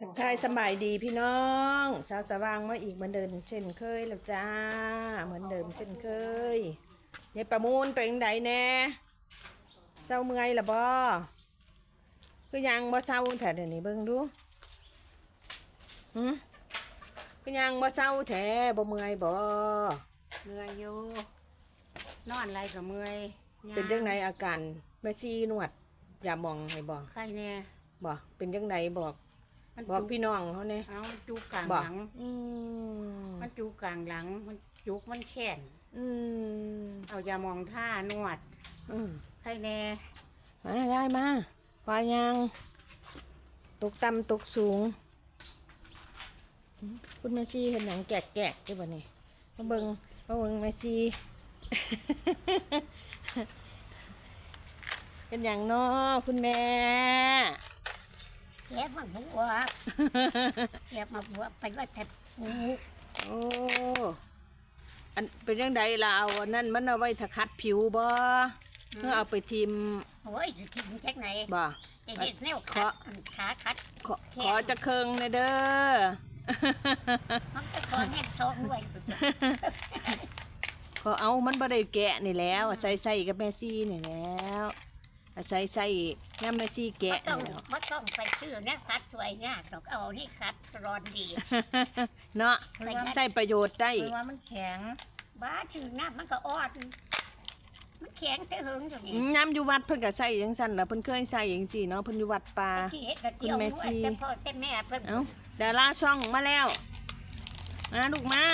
ทักทายสบายดีพี่น้องเช้าสว่างมาอีกเหมือนเดิมเช่นเคยแล้วจ้า เหมือนเดิมเช่นเคยเนี่ยประมูลเป็นไดแน่เศร้าเมื่อยละบ่คือยังบ่เศร้าแท้เดี๋ยวนี้เบิ่งดูหืมคือยังบ่เศร้าแท้บ่เมื่อยบ่เมื่อยอยู่นอนไรก็เมื่อยเป็นจังไดอาการแม่ชีนวด อย่ามองให้บ่ใครเนี่ยบ่เป็นจังไดบอก มันบอกจุกพี่น้องเขาเนี่ยเอาจุกกลางบ่หลัง อืมมันจุกกลางหลัง มันจุกมันแขนอืมเอายามองท่านวดอืมใครแน่มาได้มาควายยางตกต่ำตกสูงอืมคุณแม่ชีเห็นหนังแกะแกะใช่ป่ะนี่มาเบิงมาเบิงแม่ชี เป็นอย่างน้อคุณแม่ แอบมาบวกแอบมาบวกไปว่าแต่ปูโอ้อันเป็นยังไงล่ะเอาอันนั่นมันเอาไว้ทะคัดผิวบ่เพื่อเอาไปทิมโอ้ยจะกินแค่ไหนบ่จะเห็นแนวคัดขาคัดขอขอจะเคิงหนะเด้อมันก็คอแน่ซองด้วยขอเอามันบ่ได้แกะนี่แล้ว ใส่ใส่กับแม่ซี่นี่แล้ว ใส่ใส่ย่ำแม่ซี่แกะไม่ต้องนี่แล้วไม่ต้องไปซื้อนะคัดสวยงามหรอกเอานี่คัดร้อนดี เนาะไปคัด ใส่ประโยชน์ได้เพราะว่ามันแข็งบ้าชื่อน้ำมันก็อ่อนมันแข็งแต่เฮิงอยู่นี่ย้ำอยู่วัดเพิ่นก็ใส่จังซั่นล่ะเพิ่นเคยใส่จังซี่เนาะเพิ่นอยู่วัดป่า ที่เฮ็ดกระเจียวคุณแม่ด้วชี ยแต่พ่อแต่แม่เพิ่นเอ้าดาราช่องมาแล้วมาลูกมา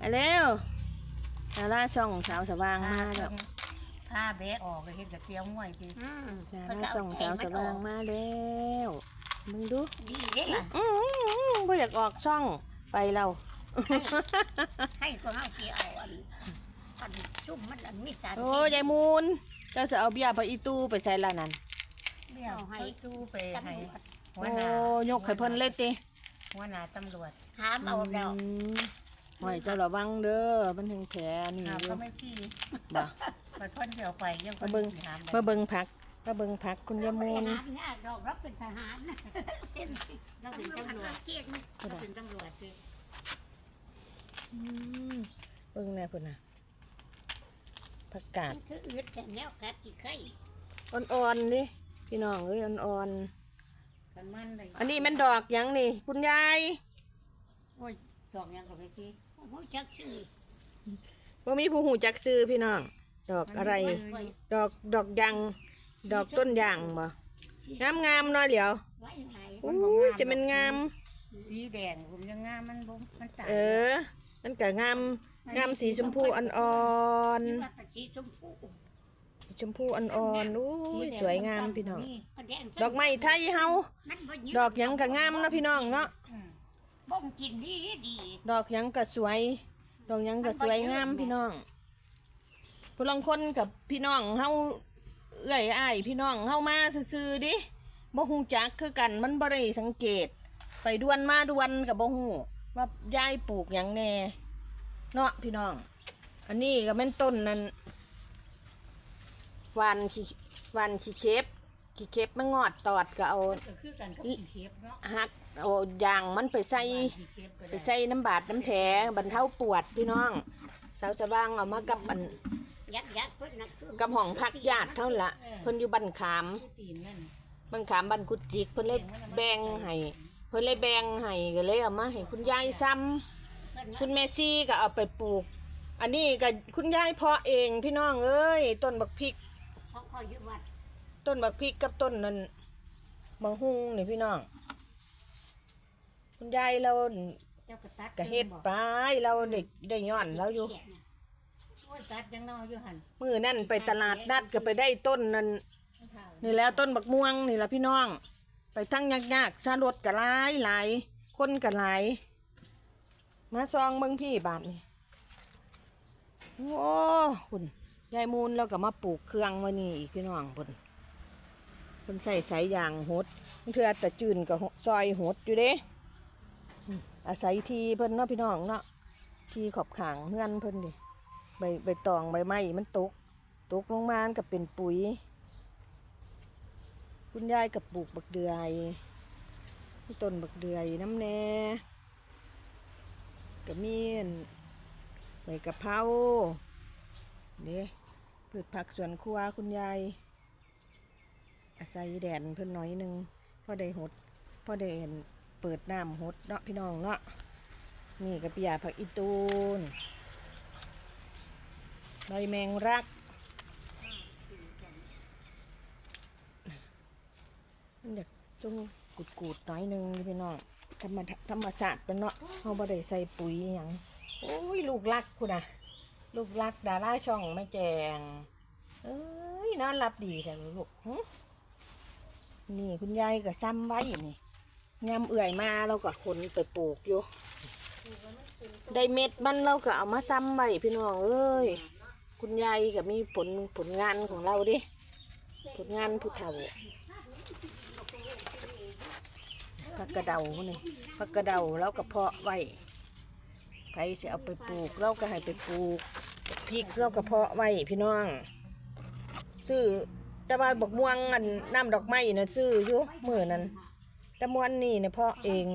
มาเร็วดาราช่องสาวสว่างมาแล้ว ผ้าเบะออกก็เฮ็ดกระเจียวง่วยพี่อืมดาราช่งสาวสว่างมาแล้วมึงดู ดีเด้ล่ะอืออือบ่อยากออกช่องไปแล้ให้พวเฮาสิเอาอันอันซุ่มมันอันมีสารโอ้ยายมูลเจ้าจะเอาเบียร์ไปอีตู้ไปใส่ละนั่นเบี้ยให้ตู้ไปให้หัวโอ้หน้ายกให้เพิ่นเล็ดติหัวหน้าตำรวจหามเอาแล้วอืม หอยเจ้าระวังเด้อมันถึงแผลนี่หามอยู่ก็ไม่ซี่บ่ไปเพิ่นเดี๋ยวไปยังมาเบิ่งสิหามไปมาเบิ่งผักมาเบิ่งผักคุณยายมูลทหารเนี่ยดอกรับเป็นทหารเป็นเราเป็นตำรวจเกียรติเราเป็นตำรวจสิอืมเบิ่งแน่พุ่นน่ะผักกาดมันคืออืดแต่แนวกัดกี่ไข่อ่อนๆดิพี่น้องเอ้ยอ่อนกันมันเลยๆอันนี้มันดอกหยังนี่ คุณยายโอ้ย ดอกยังกับไปสิโอ้ยจักชื่อบ่มีผู้หูจักซื้อพี่น้อง ดอกอะไร ดอกดอกยางดอกต้นยางบ่งามงามๆเนาะเดี๋ยวไว้ไหนอู้ยจะเป็นงาม สีแดงผมยังงามมันบ่มันตายเออ มันก็งามงามสีชมพูอ่อนนี่ว่าแต่สีชมพูๆสีชมพูอ่อนๆอู้ยสวยงามพี่น้องแดงดอกไม้ไทยเฮา มันบ่ยืดอกหยังก็งามเนาะพี่น้องเนาะ บ้องกินดีดีดอกหยังก็สวย ดอกหยังก็สวยงามพี่น้องผู้ลางคนกับพี่น้องเฮาเอื้อยอ้ายพี่น้องเฮามาซื่อๆดิบ่ฮู้จักคือกันมันบ่ได้สังเกต ไปดวนมาดวนกับบ่ฮู้ว่ายายปลูกหยังแน่เนาะพี่น้อง อันนี้ก็แม่นต้นนั้นหวานสิหวานสิเชฟ สิเชฟมางอดตอดก็เอาก็คือกันกับขี้เข็บเนาะหักเอายางมันไปใส่ขี้เข็บก็ไปได้ใส่น้ำบาดน้ำแผลบรรเทาปวดพี่น้อง สาวสว่างเอามากับอันยักยักเพิ่นน่ะคือกับห้องพักญาติเท่านั้นละเพิ่นอยู่บ้านขาม คือตีนนั่นบ้านขามบ้านกุดจิกเพิ่นเลยแบ่งให้เพิ่นเลยแบ่งให้ก็เลยเอามาให้คุณยายซ้ำเพิ่นคุณแม่ซี่ก็เอาไปปลูก อันนี้ก็คุณยายเพาะเองพี่น้องเอ้ยต้นบักพริก เขาคอยอยู่วัด ต้นบักพริกกับต้นนั้นบางฮุงนี่พี่น้องคุณยายเราเจ้าก็ตัดก็เฮ็ดไปเราได้ได้ย้อนเราอยู่โอ้ยตัดยังนออยู่หั่นมือนั่นไปตลาดนัดก็ไปได้ต้นนั่นนี่แล้วต้นบักม่วงนี่ละพี่น้อง ไปทั้งยากยากๆซารถก็หลายหลายคนก็หลายมาซองเบิ่งพี่บาทนี่โอ้คุณยายมูลแล้วก็มาปลูกเครื่องไว้นี่อีกพี่น้องพุ่น พุ่นใส่สายยางหดเทื่อแต่จืนก็ซอยหดอยู่เด้อาศัยทีเพิ่นเนาะพี่น้องเนาะทีขอบขางเฮือนเพิ่นดิใบใบตองใบไม้มันตก ตกลงมานกับเป็นปุ๋ย คุณยายกับปลูกบักเดือยมีต้นบักเดือยน้ำแน่กระเมียนใบกะเพราเด้พืชผักสวนครัวคุณยาย อาศัยแดดเพิ่นน้อยหนึงพอได้หดพอได้เปิดน้ำหดเนาะพี่น้องเนาะนี่กระปิยาผักอีตูนใบแมงรักมันอยากจงกูดกูดน่อยหนึงพี่น้องธรรมาธรรมชาติเป็นเนาะเขาบ่ได้ใส่ปุ๋ยอย่างโอ้ยลูกรักคุณนะลูกรักดาราช่องไม่แจงเอ้ยนอนรับดีแต่ลูกหึ นี่คุณยายก็ซ้ำไว้นี่ยำเอื่อยมาเราก็ขนไปปลูกอยู่ได้เม็ดมันเราก็เอามาซ้ำไว้พี่น้องเอ้ยคุณยายก็มีผลผลงานของเราดิผลงานผู้เฒ่าผักกระเดานี่ผักกระเดาแล้วก็เพาะไว้ใครจะเอาไปปลูกเราก็ให้ไปปลูกพริกเราก็เพาะไว้พี่น้องซื้อ แต่ว่าบกม่วงอันน้ำดอกไม้น่ะซื้ออยู่มือนั้นแต่มวนนี่เนี่ยเพาะเอง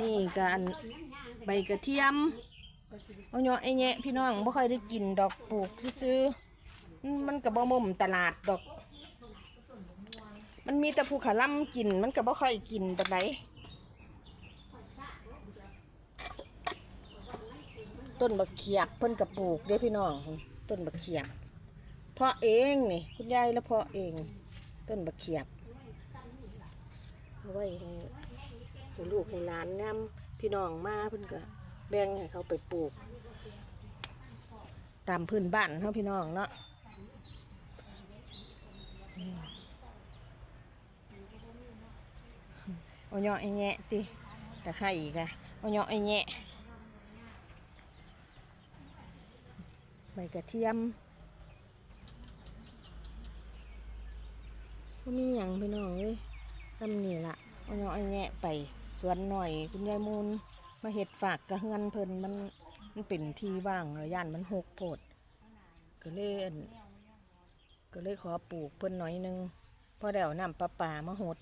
นี่การใบกระเทียมเอาเนาะไอ้แยะพี่น้องบ่ค่อยได้กินดอกปลูกซื้อมันก็บ่มุมตลาดดอก มันมีแต่ภูขาล่ำกิน มันก็บ่ค่อยกินปานใดต้นบักเขียบเพิ่นก็ปลูกเด้พี่น้อง ต้นบักเขียบ เพาะเองนี่คุณยายแล้วเพาะเอง ต้นบักเขียบเอาไว้ให้ลูกให้หลานนำพี่น้องมาเพิ่นก็แบ่งให้เขาไปปลูก ตามพื้นบ้านเฮาพี่น้องเนาะเอาเหยาะไอ้แงะติตะไคร้อีกอะเอาเหยาะไอ้แงะใบกระเทียม มีอย่างพี่น้องเอ้ยทำนี่ละเอาเหยาะไอ้แงะไปสวนหน่อยคุณยายมูลมาเห็ดฝากกระเฮือนเพิ่นมันมันเป็นที่ว่างแล้วย่านมันหกโพดก็เลยอั่นก็เลยขอปลูกเพิ่นหน่อยหนึงพอได้เอาน้ำประปามาหด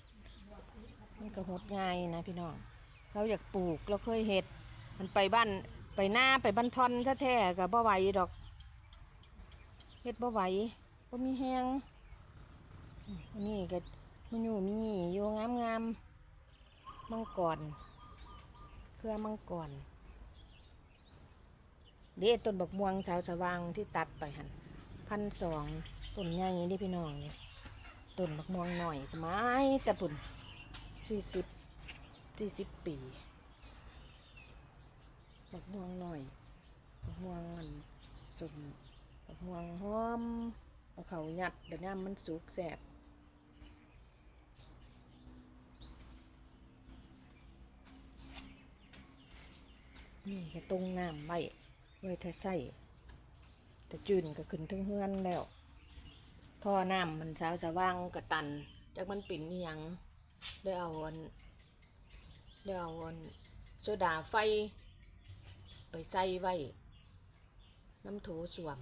มันก็หดง่ายนะพี่น้อง เราอยากปลูกเราเคยเห็ด มันไปบ้านไปหน้าไปบ้านทอนแท้ๆกับบ่ไหวดอกเห็ดบ่ไหวบ่มีแห้ง อันนี้ก็มันอยู่มีอยู่งามงามมังกรเครือมังกรเด็ต้นบักม่วงสาวสว่างที่ตัดไปหันพันสองต้นใหญ่นี่พี่น้องเนี่ยต้นบักม่วงหน่อยสมัยแต่ปุ่นสี่สิบสี่สิบปีบักม่วงหน่อยบักม่วงอันสมบักม่วงหอมเอาเขายัดเดี๋ยวนี้มันสุกแสบ นี่ก็ตรงน้ำไว้ไว้ถ้าใส่แต่จืนก็ขึ้นถึงเฮือนแล้วท่อน้ำมันสาวสว่างกระตันจากมันปิ่นหยังได้เอาอันได้เอาอันโซดาไฟ ไปใส่ไว้ น้ำโถส่วม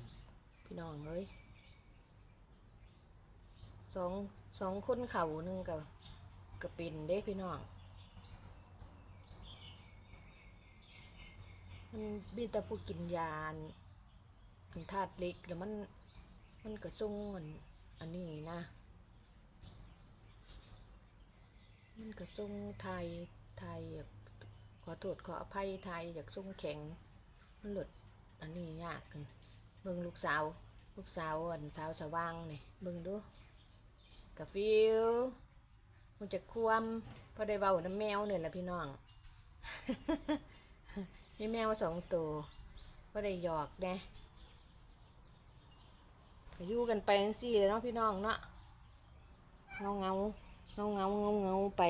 พี่น้องเอ้ยสองสองคนเข่าหนึ่งกับกับปิ่นเด้พี่น้อง มันมีแต่ผู้กินยาอันถึงธาตุเล็กแล้วมันมันกระซุ่งอันอันนี้นะ มันก็ทรงไทยไทยอยากขอโทษขออภัยไทยอยากทรงแข็ง มันหลุดอันนี้ยากกันเบิ่งลูกสาว ลูกสาวอันสาวสว่างนี่เบิ่งดูกะฟิวมันจะควมพอได้เบาน้ำแมวเนี่ยแหละพี่น้อง มีแมวสองตัวพอได้หยอกแน่ก็อยู่กันไปจังซี่เลยเนาะพี่น้องเนาะเงาเงาเงาเงาเงาเงาไป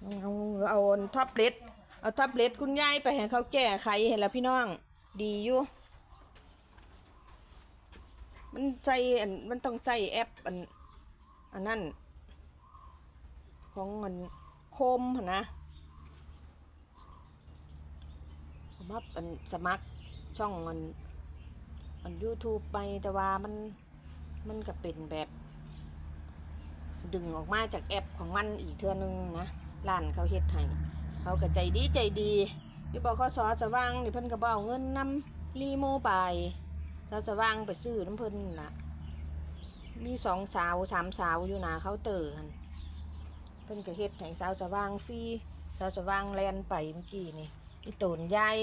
เงาเงาเอาท็อปเล็ตเอาท็อปเล็ตคุณยายไปให้เขาแก้ไขเห็นแล้วพี่น้อง ดีอยู่มันใส่อันมันต้องใส่แอปอันอันนั้นของอันโคมนะผ มว่าอันสมัครช่องอันอัน YouTube ไปแต่ว่ามันมันก็เป็นแบบ ดึงออกมาจากแอปของมันอีกเทื่อนึงนะร้านเขาเฮ็ดให้เขาก็ใจดีใจดีอยู่บขสสว่างนี่เพิ่นก็บ่เอาเงินนำรีโมไปสาวสว่างไปซื้อน้ำเพิ่นนั่นล่ะมีสองสาวสามสาวอยู่หนาเคาน์เตอร์หั่นเพิ่นก็เฮ็ดให้สาวสว่างฟรีสาวสว่างแลนไปเมื่อกี้นี่ อีตนยาย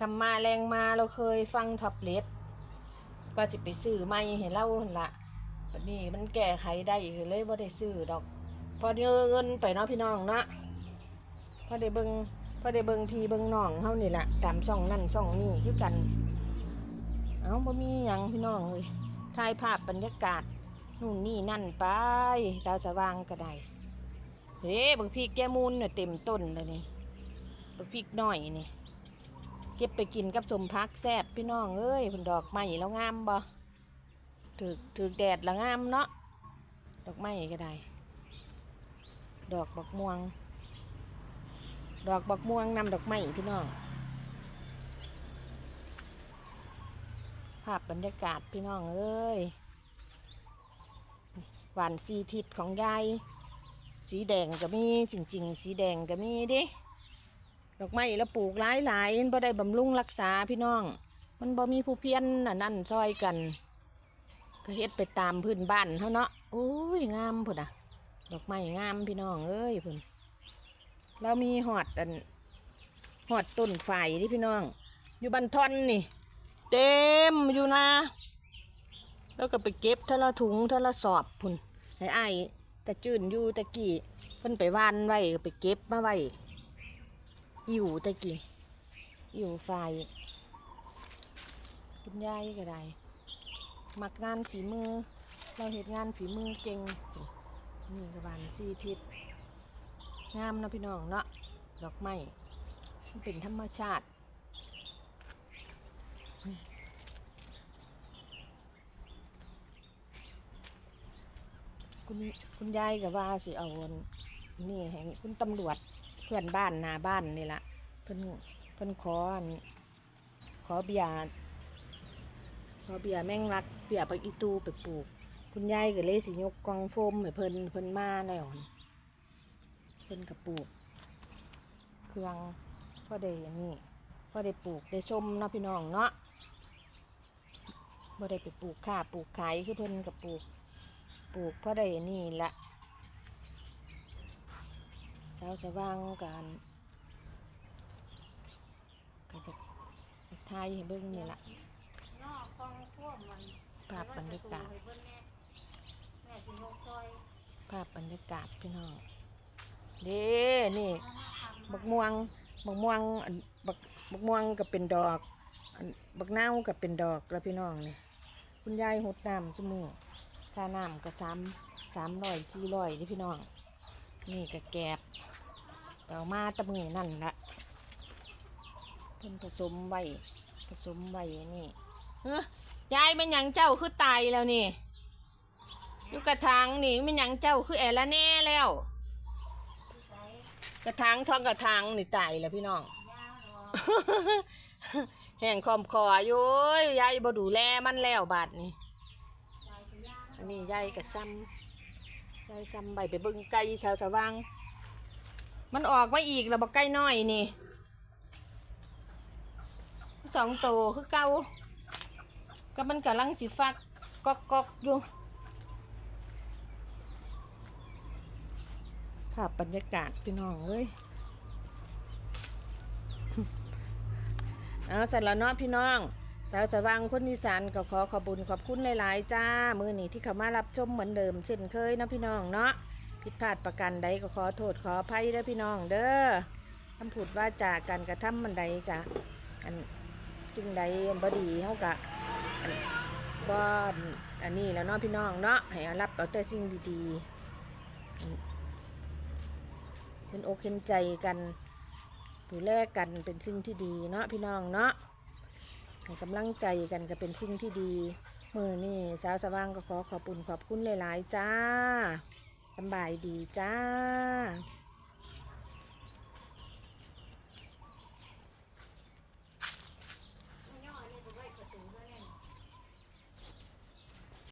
คำมาแรงมาเราเคยฟังทับเล็ตว่าสิไปซื้อไม่เห็นเล่าหันละบัดนี้มันแก้ไขได้ก็เลยบ่ได้ซื้อดอก พอเงินไปเนาะพี่น้องเนาะพอได้เบิงพอได้เบิงพี่เบิงน้องเฮานี่แหละตามช่องนั่นช่องนี่คือกัน เอ้าบ่มีหยังพี่น้องเอ้ยถ่ายภาพบรรยากาศนู่นนี่นั่นไปสาวสว่างก็ได้เฮ้บักพริกแกมูลเนี่ยเต็มต้นเลยนี่ พริกน้อยนี่ เก็บไปกินกับสมพักแซบพี่น้องเอ้ยเพิ่นดอกไม้แล้วงามบ่ถือถือแดดแล้วงามเนาะดอกไม้ก็ได้ ดอกบักม่วง ดอกบักม่วงนำดอกไม้พี่น้องภาพบรรยากาศพี่น้องเอ้ยหวานสีทิศของยายสีแดงก็มีจริง ๆ สีแดงก็มีดิ ดอกไม้แล้วปลูกหลายหลายบ่ได้บำรุงรักษาพี่น้อง มันบ่มีผู้เพี้ยนน่ะนั่นซอยกัน ก็เฮ็ดไปตามพื้นบ้านเท่าเนาะโอ้ยงามพุ่นอะ ดอกไม้งามพี่น้องเอ้ยพุ่นเรามีหอดอันหอดต้นไฟที่พี่น้อง อยู่บันทอนนี่ เต็มอยู่นะ แล้วก็ไปเก็บทะละถุงทะละสอบพุ่นให้อ้ายตะจืนอยู่ตะกี้เพิ่นไปว่านไว้ไปเก็บมาไว้ อิ่ตะกี้อิ่ไฟคุณยายก็ได้มักงานฝีมือ เราเห็นงานฝีมือเก่งนี่กระบานซีทิศงามนะพี่น้องเนาะดอกไม้มเป็นธรรมชาติคุณคุณยายกับว่าสิเอาอันนี่ให้คุณตำรวจเพื่อนบ้านนาบ้านนี่ละ พิ่นเพิ่นขออันขอเบียร์ขอเบียร์แมงลักเบียร์ไปอีตูไปปลูก คุณยายก็เลยสิยกกองโฟมให้เพิ่นเพิ่นมาแล้วหั่นเพิ่นกับปลูก เครื่องพ่อได้นนี้พ่อได้ปลูกได้ชมเนาะพี่น้องเนาะบ่ได้ไปปลูกข้าปลูกขายคือเพิ่นกับปลูก ปลูกเพราะได้นี่ละเช้าสว่างกัน ก็จะทายให้เบิ่งนี่ละนอกกองท่วมมันภาพบรรยากาศแม่สิยกซอยภาพบรรยากาศพี่น้องเด้นี่บักม่วงบักม่วงอันบักบักม่วงก็เป็นดอกอันบักนาวก็เป็นดอกแล้วพี่น้องนี่คุณยายหดน้ำจมูกค่าน้ำก็สามสามร้อยสี่ร้อยนี่พี่น้อง นี่ก็แกบเอามาแตะมือนั่นละ เพิ่นผสมไว้ผสมไว้นี่เฮ้ยายเป็นยังเจ้าคือตายแล้วนี่อยู่กระถางนี่มันยังเจ้าคือแอละแน่แล้ว กระถางช่องกระถางนี่ตายแล้วพี่น้องแห่งคอมคออยู่โอ้ยยายบ่ดูแลมันแล้วบาดนี้อันนี้ยายก็ซ้ำยายซ้ำใบไปบิ่งไก่ชาวสว่าง มันออกมาอีกแล้วบ่ไก่น้อยนี่ สองโตคือเก่าก็มันกำลังสิฟักกอกกอกอยู่ภาพบรรยากาศพี่น้องเอ้ยเอาเสร็จแล้วเนาะพี่น้อง สาวสว่างคนอีสานก็ขอขอบุญขอบคุณหลาย ๆ จ้า มือหนีที่เขามารับชมเหมือนเดิมเช่นเคยนะพี่น้องเนาะผิดพลาดประกันใดก็ขอโทษขออภัยเด้อพี่น้องเด้อคำพูดว่าจากการกระทำมันใดกะอัน สิ่งใดอันบดีเฮากะอันบ่อันนี้แล้วเนาะพี่น้องเนาะให้รับเอาแต่สิ่งดีๆเป็นอกเห็นใจกันดูแลกันเป็นสิ่งที่ดีเนาะพี่น้องเนาะให้กำลังใจกันก็เป็นสิ่งที่ดีมือนี่สาวสว่างก็ขอขอบคุญขอบคุณหลาย ๆ จ้าสบายดีจ้า